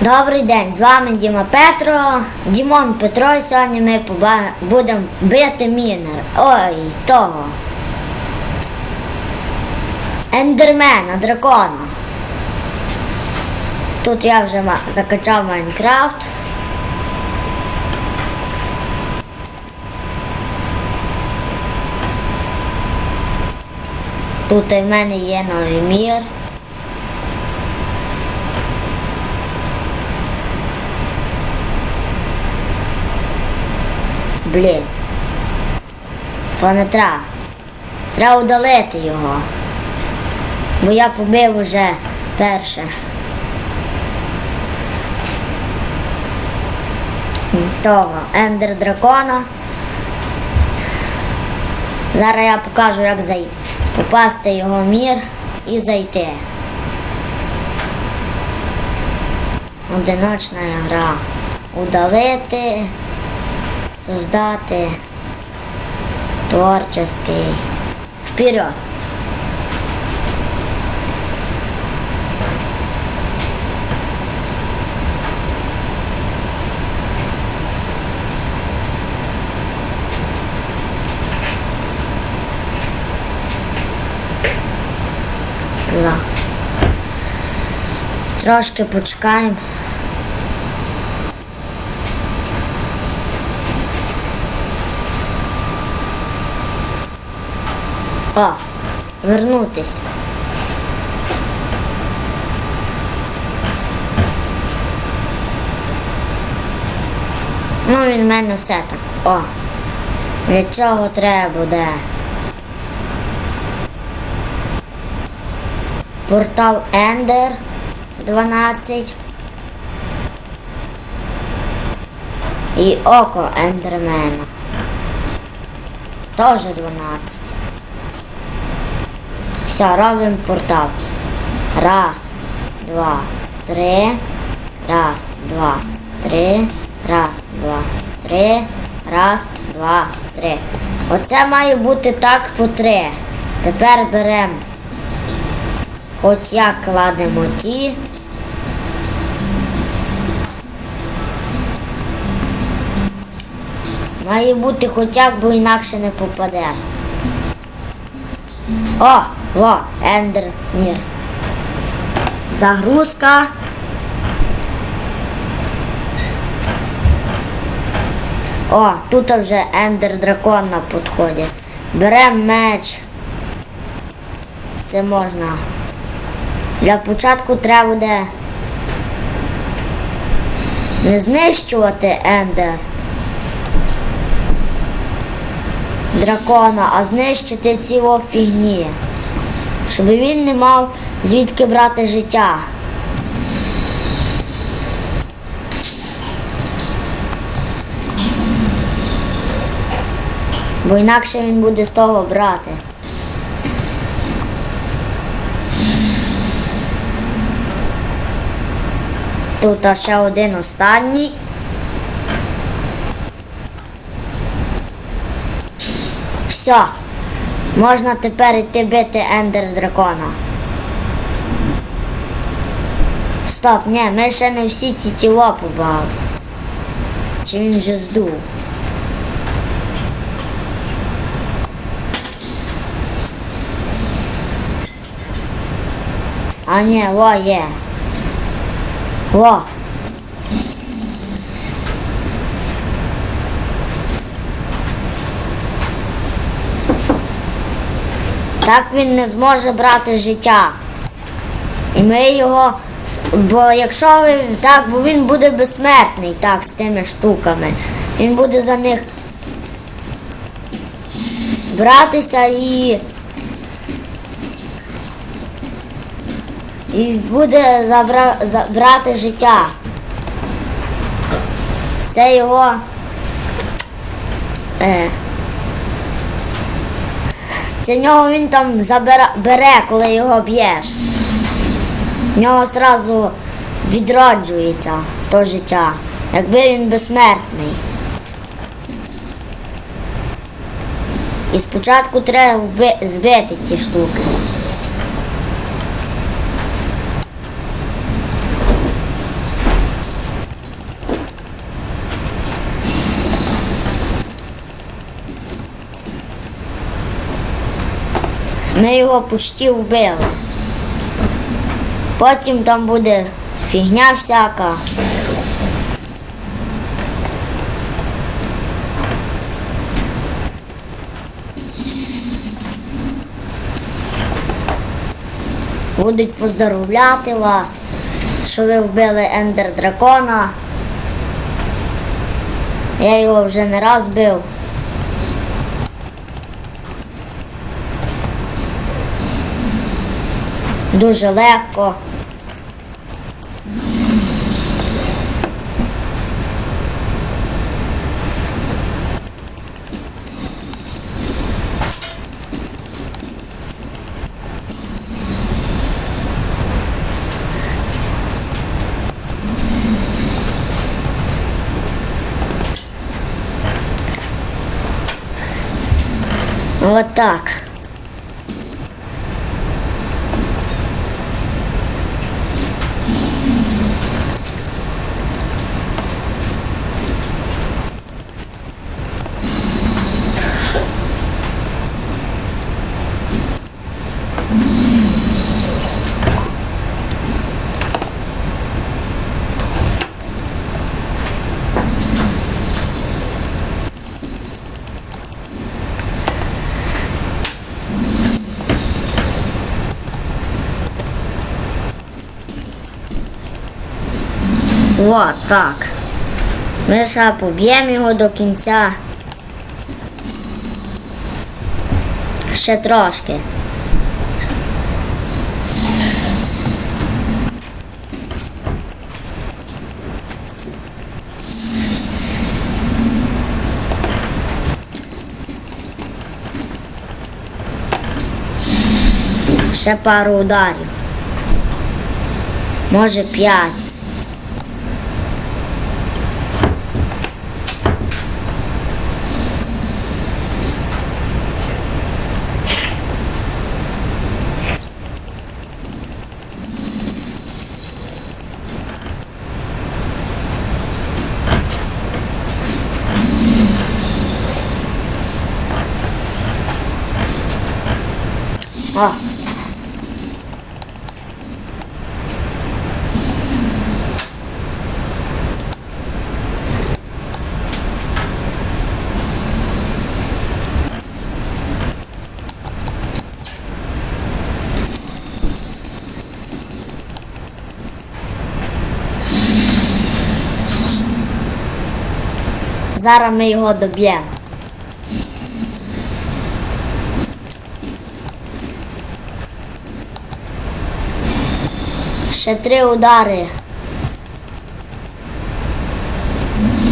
Добрий день, з вами Діма Петро, Дімон Петро, і сьогодні ми поба- будемо бити мінер. Ой, того. Ендермена, дракона. Тут я вже закачав Майнкрафт. Тут в мене є новий мір. Блін. То не треба. Треба удалити його. Бо я побив уже перше. Того ендер дракона. Зараз я покажу, як зай... попасти в мір і зайти. Одиночна гра. Удалити создати творческий. Вперед! Трошки почекаємо. О, вернутись. Ну, він в мене все так. О. Для чого треба буде? Портал Ендер 12. І око Ендермена. Теж 12. Все, робимо портал. Раз, два, три. Раз, два, три. Раз, два, три. Раз, два, три. Оце має бути так по три. Тепер беремо. Хоч як кладемо ті. Має бути хоч як, бо інакше не попаде. О, во, ендер мір. Загрузка. О, тут вже ендер дракон на підході. Беремо меч. Це можна. Для початку треба буде не знищувати ендер дракона, а знищити ціло фігні. Щоб він не мав звідки брати життя. Бо інакше він буде з того брати. Тут ще один останній. Все. Можна тепер йти бити ендер дракона. Стоп, ні, ми ще не всі ті тіло побали. Чи він вже здув? А ні, во є. Во. Так він не зможе брати життя. І ми його. Бо якщо ви так, бо він буде безсмертний так, з тими штуками. Він буде за них братися і. І буде забра... забрати життя. Це його. Е, це нього він там забере, бере, коли його б'єш. В нього одразу відроджується то життя, якби він безсмертний. І спочатку треба збити ті штуки. Ми його почти вбили. Потім там буде фігня всяка. Будуть поздоровляти вас, що ви вбили ендер дракона. Я його вже не раз бив. Дуже легко. Вот так. Вот так. Ми ще поб'ємо його до кінця. Ще трошки. Ще пару ударів. Може п'ять. О. Зараз ми його доб'ємо. Ще три удари.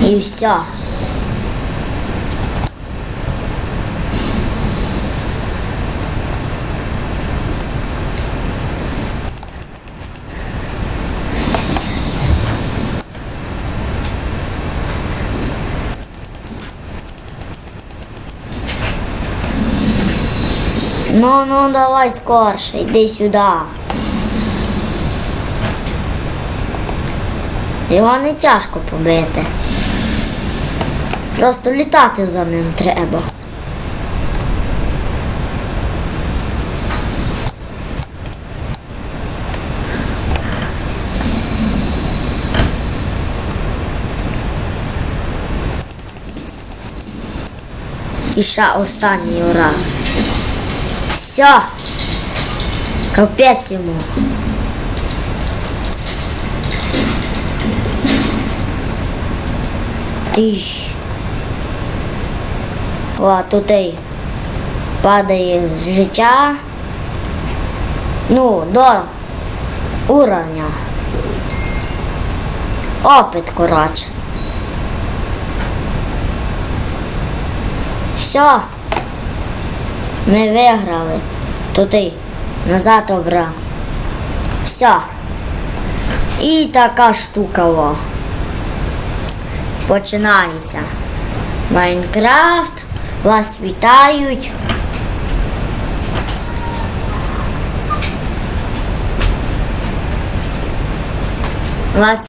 І все. Ну, ну, давай скорше, йди сюди. Його не тяжко побити. Просто літати за ним треба. І ще останній ура. Все. Капець йому. Тиш. О, тут і падає з життя. Ну, до уровня. Опит, коротше. Все. Ми виграли. Тут і назад обрав. Все. І така штука. Во починається. Майнкрафт. Вас вітають. Вас